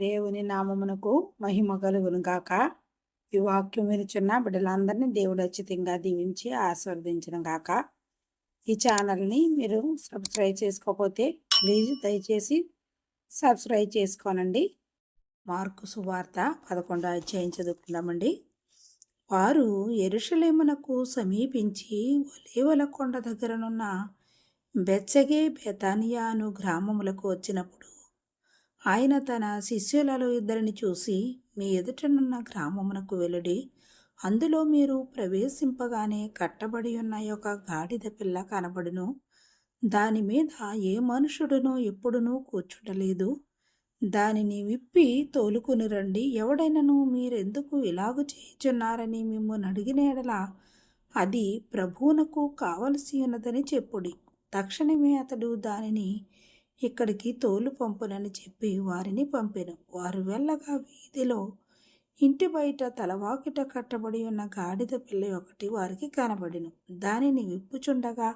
దేవుని నామమునకు మహిమ కలుగును గాక. ఈ వాక్యం వినుచున్న బిడ్డలందరినీ దేవుడు అచ్చితంగా దీవించి ఆస్వాదించిన గాక. ఈ ఛానల్ని మీరు సబ్స్క్రైబ్ చేసుకోకపోతే ప్లీజ్ దయచేసి సబ్స్క్రైబ్ చేసుకోనండి. మార్కు సువార్త పదకొండో అధ్యాయం చదువుకుందామండి. వారు ఎరుషలేమునకు సమీపించి ఒలేవల కొండ దగ్గరనున్న బెచ్చగే బెతానియా అను గ్రామములకు వచ్చినప్పుడు ఆయన తన శిష్యులలో ఇద్దరిని చూసి మీ ఎదుటనున్న గ్రామమునకు వెలుడి అందులో మీరు ప్రవేశింపగానే కట్టబడి ఉన్న ఒక గాడిద పిల్ల కనబడును. దాని మీద ఏ మనుషుడునో ఎప్పుడునూ కూర్చుండలేదు. దానిని విప్పి తోలుకుని రండి. ఎవడైనను మీరెందుకు ఇలాగు చేయుచున్నారని మిమ్మల్ని అడిగిన ఎడలా అది ప్రభువునకు కావలసి ఉన్నదని చెప్పుడి. తక్షణమే అతడు దానిని ఇక్కడికి తోలు పంపునని చెప్పి వారిని పంపెను. వారు వెళ్ళగా వీధిలో ఇంటి బయట తలవాకిట కట్టబడి ఉన్న గాడిద పిల్ల ఒకటి వారికి కనబడిను. దానిని విప్పుచుండగా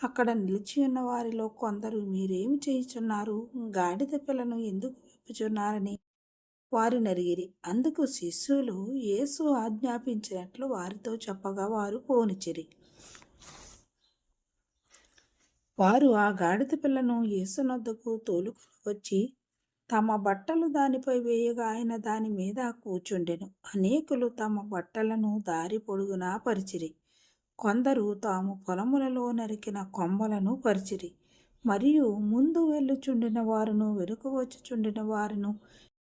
అక్కడ నిలిచి ఉన్న వారిలో కొందరు మీరేమి చేయుచున్నారు? గాడిద పిల్లను ఎందుకు విప్పుచున్నారని? వారు నరిగిరి. అందుకు శిష్యులు యేసు ఆజ్ఞాపించినట్లు వారితో చెప్పగా వారు పోనిచిరి వారు ఆ గాడిద పిల్లను యేసునొద్దకు తోలుకుని వచ్చి తమ బట్టలు దానిపై వేయగా ఆయన దాని మీద కూర్చుండెను. అనేకులు తమ బట్టలను దారి పొడుగునా పరిచిరి. కొందరు తాము పొలములలో నరికిన కొమ్మలను పరిచిరి. మరియు ముందు వెళ్ళుచుండిన వారును వెనుక వచ్చుచుండిన వారును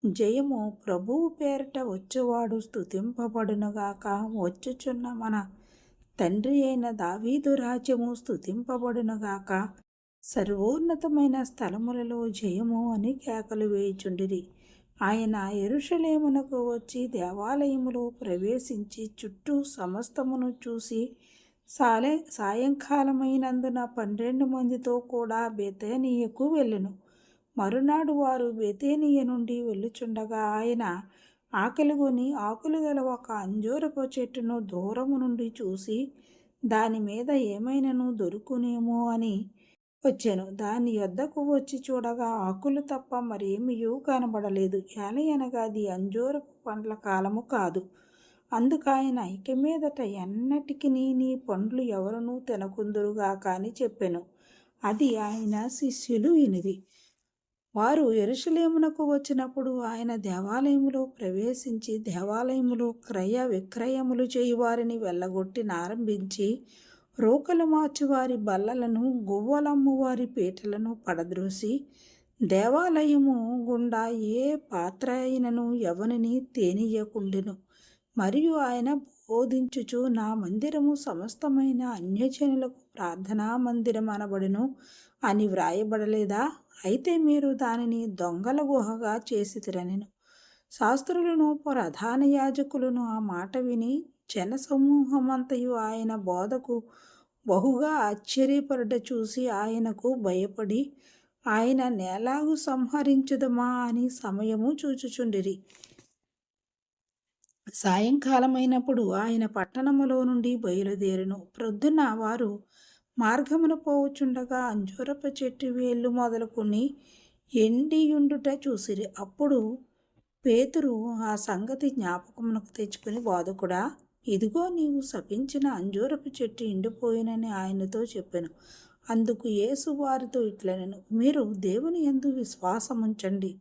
జయము ప్రభువు పేరిట వచ్చేవాడు స్థుతింపబడునుగాక వచ్చుచున్న మన తండ్రి అయిన దావీదు రాజ్యము స్తుతింపబడునుగాక. సర్వోన్నతమైన స్థలములలో జయము అని కేకలు వేయుచుండిరి. ఆయన ఎరుషలేమునకు వచ్చి దేవాలయములో ప్రవేశించి చుట్టూ సమస్తమును చూసి సాలే సాయంకాలమైనందున పన్నెండు మందితో కూడా బెతేనీయకు వెళ్ళెను. మరునాడు వారు బెతేనియ నుండి వెళ్ళుచుండగా ఆయన ఆకలిగొని ఆకులు గల ఒక అంజూరపు చెట్టును దూరము నుండి చూసి దాని మీద ఏమైనాను దొరుకునేమో అని వచ్చాను. దాని యొద్దకు వచ్చి చూడగా ఆకులు తప్ప మరేమియూ కనబడలేదు. ఏలయనగా అది అంజూరపు పండ్ల కాలము కాదు. అందుకాయన ఇక మీదట ఎన్నటికి నీ పండ్లు ఎవరునూ తినకుందురుగా కానీ చెప్పాను. అది ఆయన శిష్యులు వినిది వారు ఎరుషలేమునకు వచ్చినప్పుడు ఆయన దేవాలయములో ప్రవేశించి దేవాలయములో క్రయ విక్రయములు చేయువారిని వెళ్ళగొట్టి నారంభించి రోకలు మార్చువారి బల్లలను గువ్వలమ్మవారి పీటలను పడద్రోసి దేవాలయము గుండా ఏ పాత్ర అయినను ఎవనిని తేనీయకుండెను. మరియు ఆయన బోధించుచు నా మందిరము సమస్తమైన అన్యజనులకు ప్రార్థనా మందిరం అనబడును అని వ్రాయబడలేదా? అయితే మీరు దానిని దొంగల గుహగా చేసితిరనెను శాస్త్రులను ప్రధాన యాజకులను ఆ మాట విని జనసమూహమంతయు ఆయన బోధకు బహుగా ఆశ్చర్యపడ్డ చూసి ఆయనకు భయపడి ఆయన నేలాగు సంహరించుదమా అని సమయము చూచుచుండిరి. సాయంకాలమైనప్పుడు ఆయన పట్టణములో నుండి బయలుదేరును. ప్రొద్దున వారు మార్గమున పోవుచుండగా అంజూరపు చెట్టు వేళ్ళు మొదలుకొని ఎండియుండుట చూసిరి. అప్పుడు పేతురు ఆ సంగతి జ్ఞాపకమునకు తెచ్చుకుని బాధకుడా ఇదిగో నీవు శపించిన అంజూరపు చెట్టు ఎండిపోయినని ఆయనతో చెప్పాను. అందుకు యేసు వారితో ఇట్లనను మీరు దేవుని ఎందు విశ్వాసముంచండి.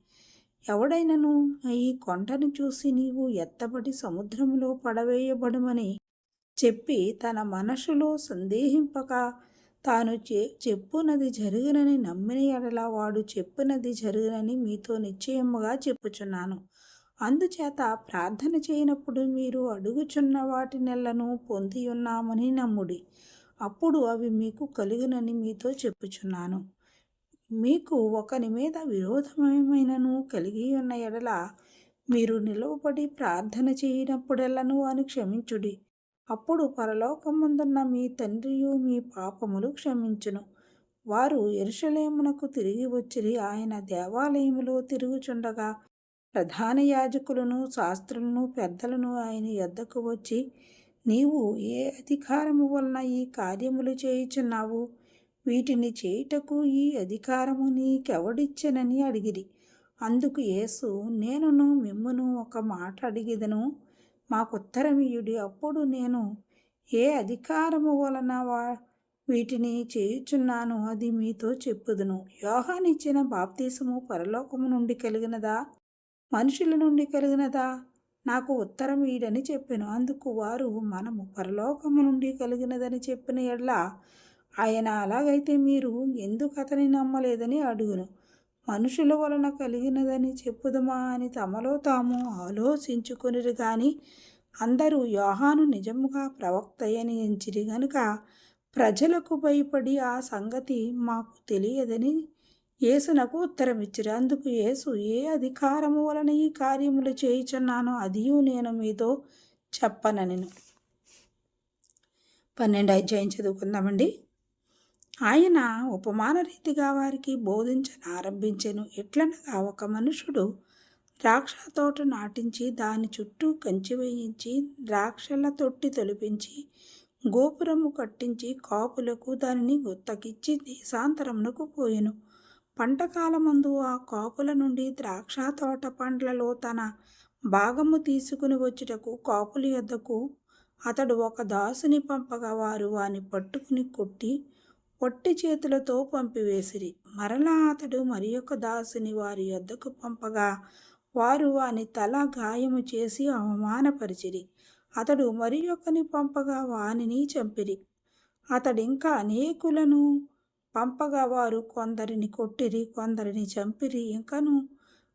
ఎవడైనను ఈ కొండను చూసి నీవు ఎత్తబడి సముద్రములో పడవేయబడమని చెప్పి తన మనసులో సందేహింపక తాను చె చెప్పునది జరుగునని నమ్మిన ఎడల వాడు చెప్పునది జరుగునని మీతో నిశ్చయముగా చెప్పుచున్నాను. అందుచేత ప్రార్థన చేయనప్పుడు మీరు అడుగుచున్న వాటి నెలను పొంది ఉన్నామని నమ్ముడి. అప్పుడు అవి మీకు కలుగునని మీతో చెప్పుచున్నాను. మీకు ఒకని మీద విరోధమైనను కలిగి ఉన్న ఎడల మీరు నిలవబడి ప్రార్థన చేయనప్పుడెల్లను అని క్షమించుడి. అప్పుడు పరలోకమందున్న మీ తండ్రియు మీ పాపములు క్షమించును. వారు ఎరుషలేమునకు తిరిగి వచ్చిరి ఆయన దేవాలయములో తిరుగుచుండగా ప్రధాన యాజకులను శాస్త్రులను పెద్దలను ఆయన యొద్దకు వచ్చి నీవు ఏ అధికారము వలన ఈ కార్యములు చేయుచున్నావు? వీటిని చేయుటకు ఈ అధికారము నీకెవడిచ్చనని అడిగిరి. అందుకు యేసు నేనును మిమ్మును ఒక మాట అడిగిదను. మాకు మాకుత్తరమియుడి అప్పుడు నేను ఏ అధికారము వలన వా వీటిని చేయుచున్నాను అది మీతో చెప్పుదును. యోహానిచ్చిన బాప్తీసము పరలోకము నుండి కలిగినదా? మనుషుల నుండి కలిగినదా? నాకు ఉత్తరం ఈడని చెప్పాను. అందుకు వారు మనము పరలోకము నుండి కలిగినదని చెప్పిన ఎడ్ల. ఆయన అలాగైతే మీరు ఎందుకు అతని నమ్మలేదని అడుగును. మనుషుల వలన కలిగినదని చెప్పుదమా అని తమలో తాము ఆలోచించుకునిరు కానీ అందరూ యోహాను నిజముగా ప్రవక్తయని ఎంచిరి గనుక ప్రజలకు భయపడి ఆ సంగతి మాకు తెలియదని యేసునకు ఉత్తరం అందుకు యేసు ఏ అధికారము వలన ఈ కార్యములు చేయుచున్నానో అదియు నేను మీతో చెప్పనని. పన్నెండు అధ్యాయం చదువుకుందామండి. ఆయన ఉపమాన రీతిగా వారికి బోధించను ఆరంభించెను ఎట్లనగా ఒక మనుషుడు ద్రాక్ష తోట నాటించి దాని చుట్టూ కంచి వేయించి ద్రాక్షల తొట్టి తొలిపించి గోపురము కట్టించి కాపులకు దానిని గుత్తకిచ్చి దేశాంతరమునకు పోయెను. పంటకాలమందు ఆ కాపుల నుండి ద్రాక్ష తోట పండ్లలో తన భాగము తీసుకుని వచ్చుటకు కాపుల యొద్దకు అతడు ఒక దాసుని పంపగా వారు వాని పట్టుకుని కొట్టి పొట్టి చేతులతో పంపివేసిరి. మరలా అతడు మరి ఒక దాసుని వారి యొద్దకు పంపగా వారు వాని తల గాయము చేసి అవమానపరిచిరి. అతడు మరి ఒకని పంపగా వానిని చంపిరి. అతడింకా అనేకులను పంపగా వారు కొందరిని కొట్టిరి కొందరిని చంపిరి. ఇంకను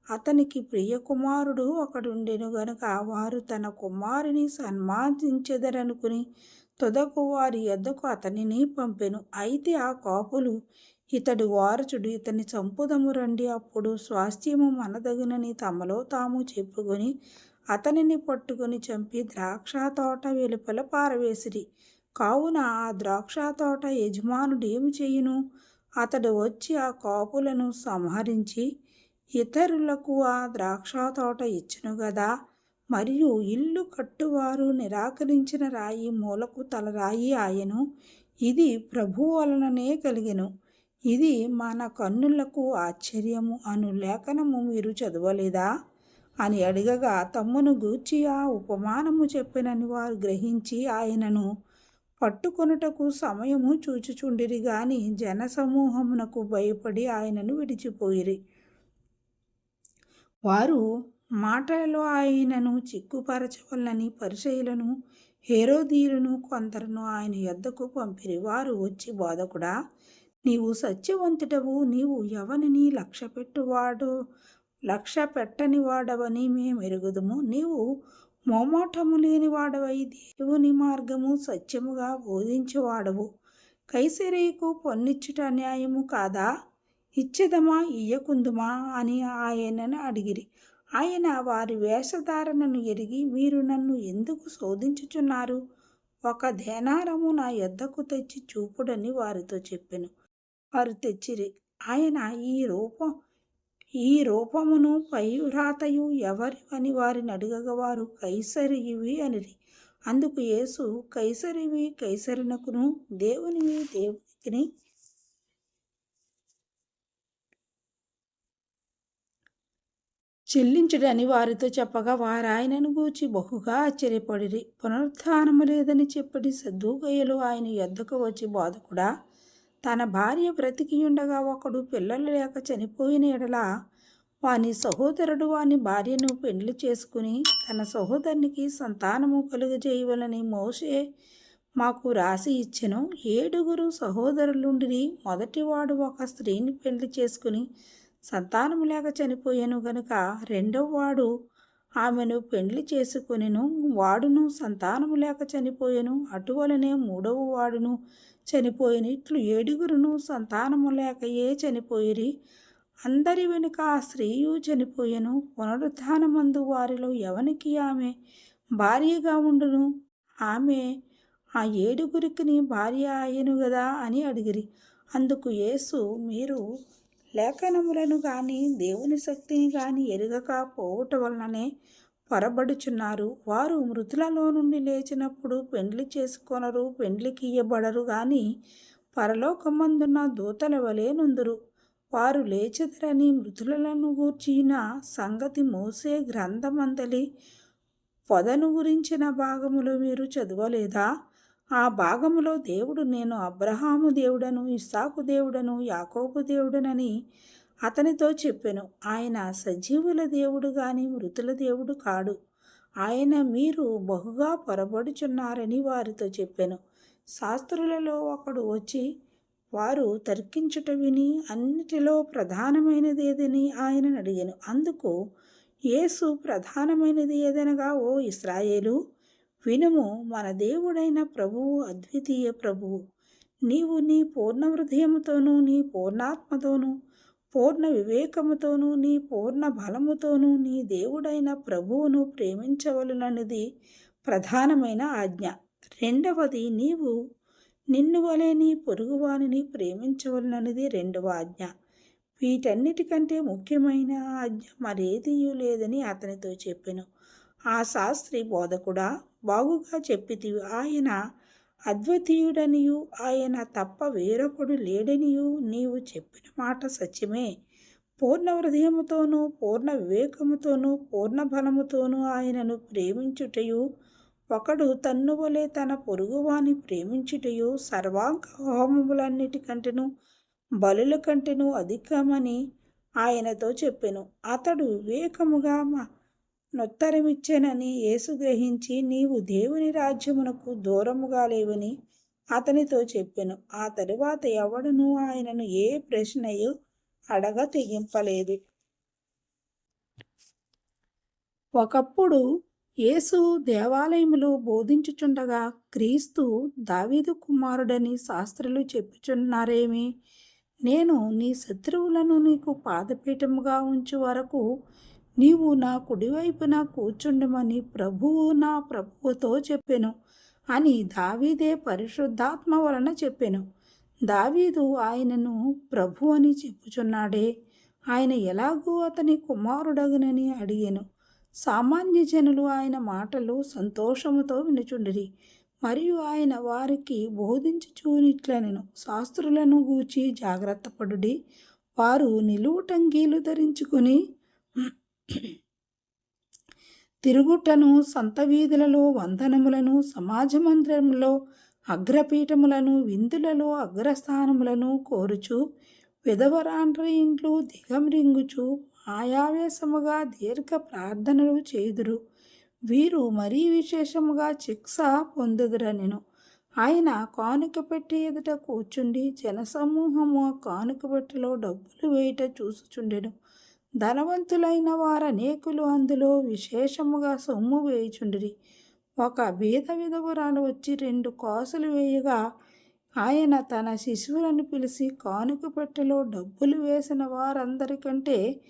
అతనికి ప్రియ కుమారుడు ఒకడుండెను గనుక వారు తన కుమారుని సన్మానించెదరనుకుని తుదకు వారి యొద్దకు అతనిని పంపెను. అయితే ఆ కాపులు ఇతడు వారచుడు ఇతని చంపుదము రండి. అప్పుడు స్వాస్థ్యము మనదగినని తమలో తాము చెప్పుకొని అతనిని పట్టుకుని చంపి ద్రాక్ష తోట వెలుపల పారవేసిరి. కావున ఆ ద్రాక్ష తోట యజమానుడు ఏమి చేయును? అతడు వచ్చి ఆ కాపులను సంహరించి ఇతరులకు ఆ ద్రాక్ష తోట ఇచ్చును గదా. మరియు ఇల్లు కట్టువారు నిరాకరించిన రాయి మూలకు తలరాయి ఆయను. ఇది ప్రభు వలననే కలిగెను. ఇది మన కన్నులకు ఆశ్చర్యము అను లేఖనము మీరు చదవలేదా? అని అడిగగా తమ్మును గూర్చి ఆ ఉపమానము చెప్పినని వారు గ్రహించి ఆయనను పట్టుకొనుటకు సమయము చూచుచుండిరి గాని జనసమూహమునకు భయపడి ఆయనను విడిచిపోయిరి. వారు మాటలలో ఆయనను చిక్కుపరచవల్లని పరిచయులను హేరోదీయులను కొందరును ఆయన యొద్దకు పంపిరి. వారు వచ్చి బోధకుడా నీవు సత్యవంతుడవు నీవు ఎవరిని లక్ష్య పెట్టువాడు లక్ష్య పెట్టని వాడవని మేము నీవు మోమోటము లేని వాడవై దేవుని మార్గము సత్యముగా బోధించేవాడవు. కైసరేకు పొన్నిచ్చుట న్యాయము కాదా? ఇచ్చదమా? ఇయ్యకుందుమా? అని ఆయనను అడిగిరి. ఆయన వారి వేషధారణను ఎరిగి మీరు నన్ను ఎందుకు శోధించుచున్నారు? ఒక ధేనారము నా యొద్దకు తెచ్చి చూపుడని వారితో చెప్పెను. వారు తెచ్చిరి. ఆయన ఈ రూపం ఈ రూపమును పై ఎవరి అని వారిని అడగగవారు? కైసరివి అనిరి. అందుకు యేసు కైసరివి కైసరినకును దేవునివి దేవునికి చెల్లించుడని వారితో చెప్పగా వారు ఆయనను గూర్చి బహుగా ఆశ్చర్యపడిరి. పునరుత్నము లేదని చెప్పడి సద్దుగయ్యలు ఆయన ఎద్దకు వచ్చి బోధకుడా తన భార్య బ్రతికియుండగా ఒకడు పిల్లలు లేక చనిపోయిన ఎడల వాని సహోదరుడు వాని భార్యను పెండ్లి చేసుకుని తన సహోదరునికి సంతానము కలుగజేయవలని మోసే మాకు రాసి ఇచ్చెను. ఏడుగురు సహోదరులుండి మొదటివాడు ఒక స్త్రీని పెండ్లి చేసుకుని సంతానము లేక చనిపోయాను గనుక రెండవ వాడు ఆమెను పెండ్లి చేసుకొనిను వాడును సంతానము లేక చనిపోయాను అటువలనే మూడవ వాడును చనిపోయినట్లు ఏడుగురును సంతానము లేకయే చనిపోయిరి. అందరి వెనుక ఆ స్త్రీయు చనిపోయెను పునరుద్ధానమందు వారిలో ఎవనికి ఆమె భార్యగా ఉండును? ఆమె ఆ ఏడుగురికి భార్య అయ్యను గదా అని అడిగిరి. అందుకు యేసు మీరు లేఖనములను కానీ దేవుని శక్తిని కానీ ఎరుగక పోవుట వలననే పొరబడుచున్నారు. వారు మృతులలో నుండి లేచినప్పుడు పెండ్లి చేసుకొనరు పెండ్లికి ఇయ్యబడరు కానీ పరలోకమందున్న దూతల వలె నుందురు. వారు లేచెదరని మృతులను గూర్చిన సంగతి మోసే గ్రంథమందలి. పొదను గురించిన భాగములో మీరు చదవలేదా? ఆ భాగములో దేవుడు నేను అబ్రహాము దేవుడను ఇస్సాకు దేవుడను యాకోబు దేవుడనని అతనితో చెప్పెను. ఆయన సజీవుల దేవుడు గాని మృతుల దేవుడు కాడు. ఆయన మీరు బహుగా పొరబడుచున్నారని వారితో చెప్పాను. శాస్త్రులలో ఒకడు వచ్చి వారు తర్కించుట విని అన్నిటిలో ప్రధానమైనది ఏదని ఆయనను అడిగాను. అందుకు యేసు ప్రధానమైనది ఏదనగా ఓ ఇస్రాయేలు వినుము మన దేవుడైన ప్రభువు అద్వితీయ ప్రభువు. నీవు నీ పూర్ణ హృదయముతోనూ నీ పూర్ణాత్మతోనూ పూర్ణ వివేకముతోనూ నీ పూర్ణ బలముతోనూ నీ దేవుడైన ప్రభువును ప్రేమించవలనది ప్రధానమైన ఆజ్ఞ. రెండవది నీవు నిన్ను వలె నీ పొరుగువానిని ప్రేమించవలనది రెండవ ఆజ్ఞ. వీటన్నిటికంటే ముఖ్యమైన ఆజ్ఞ మరేదీ లేదని అతనితో చెప్పెను. ఆ శాస్త్రి బోధకుడా బాగుగా చెప్పితివి. ఆయన అద్వితీయుడనియు ఆయన తప్ప వేరొకడు లేడనియు నీవు చెప్పిన మాట సత్యమే. పూర్ణ హృదయముతోనూ పూర్ణ వివేకముతోనూ పూర్ణ బలముతోనూ ఆయనను ప్రేమించుటయు ఒకడు తన్ను వలె తన పొరుగువాని ప్రేమించుటయు సర్వాంగ హోమములన్నిటికంటేను బలుల కంటేను అధికమని ఆయనతో చెప్పెను. అతడు వివేకముగా నొత్తరమిచ్చెనని యేసు గ్రహించి నీవు దేవుని రాజ్యమునకు దూరముగా లేవని అతనితో చెప్పెను. ఆ తరువాత ఎవడను ఆయనను ఏ ప్రశ్నయు అడగ తెగింపలేదు ఒకప్పుడు యేసు దేవాలయములో బోధించుచుండగా క్రీస్తు దావీదు కుమారుడని శాస్త్రులు చెప్పుచున్నారేమి? నేను నీ శత్రువులను నీకు పాదపీఠముగా ఉంచు వరకు నీవు నా కుడివైపున కూర్చుండమని ప్రభువు నా ప్రభువుతో చెప్పెను అని దావీదే పరిశుద్ధాత్మ వలన చెప్పెను. దావీదు ఆయనను ప్రభు అని చెప్పుచున్నాడే. ఆయన ఎలాగూ అతని కుమారుడగునని అడిగాను. సామాన్య జనులు ఆయన మాటలు సంతోషముతో వినుచుండిరి. మరియు ఆయన వారికి బోధించుచూనిట్లనెను శాస్త్రులను గూర్చి జాగ్రత్త పడుడి వారు నిలువుటంగీలు ధరించుకుని తిరుగుటను సంత వీధులలో వందనములను సమాజ మందిరంలో అగ్రపీఠములను విందులలో అగ్రస్థానములను కోరుచు విధవరాండ్రి ఇంట్లు దిగంరింగుచు ఆయావేశముగా దీర్ఘ ప్రార్థనలు చేదురు. వీరు మరీ విశేషముగా శిక్ష పొందుదురనెను. ఆయన కానుక పెట్టి ఎదుట కూర్చుండి జనసమూహము కానుక పెట్టెలో డబ్బులు వేయట చూసుచుండెను. ధనవంతులైన వారనేకులు అందులో విశేషముగా సొమ్ము వేయుచుండిరి. ఒక బీద విధవురాలు వచ్చి రెండు కాసులు వేయగా ఆయన తన శిశువులను పిలిచి కానుక పెట్టెలో డబ్బులు వేసిన వారందరికంటే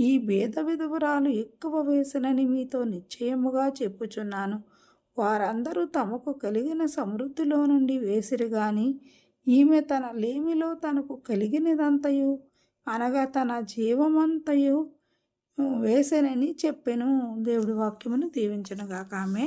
ఈ బీద విధవురాలు ఎక్కువ వేసినని మీతో నిశ్చయముగా చెప్పుచున్నాను. వారందరూ తమకు కలిగిన సమృద్ధిలో నుండి వేసిరు గాని ఈమె తన లేమిలో తనకు కలిగినదంతయు అనగా తన జీవమంతయు వేసేనని చెప్పెను. దేవుడి వాక్యమును దీవించనుగాక. ఆమె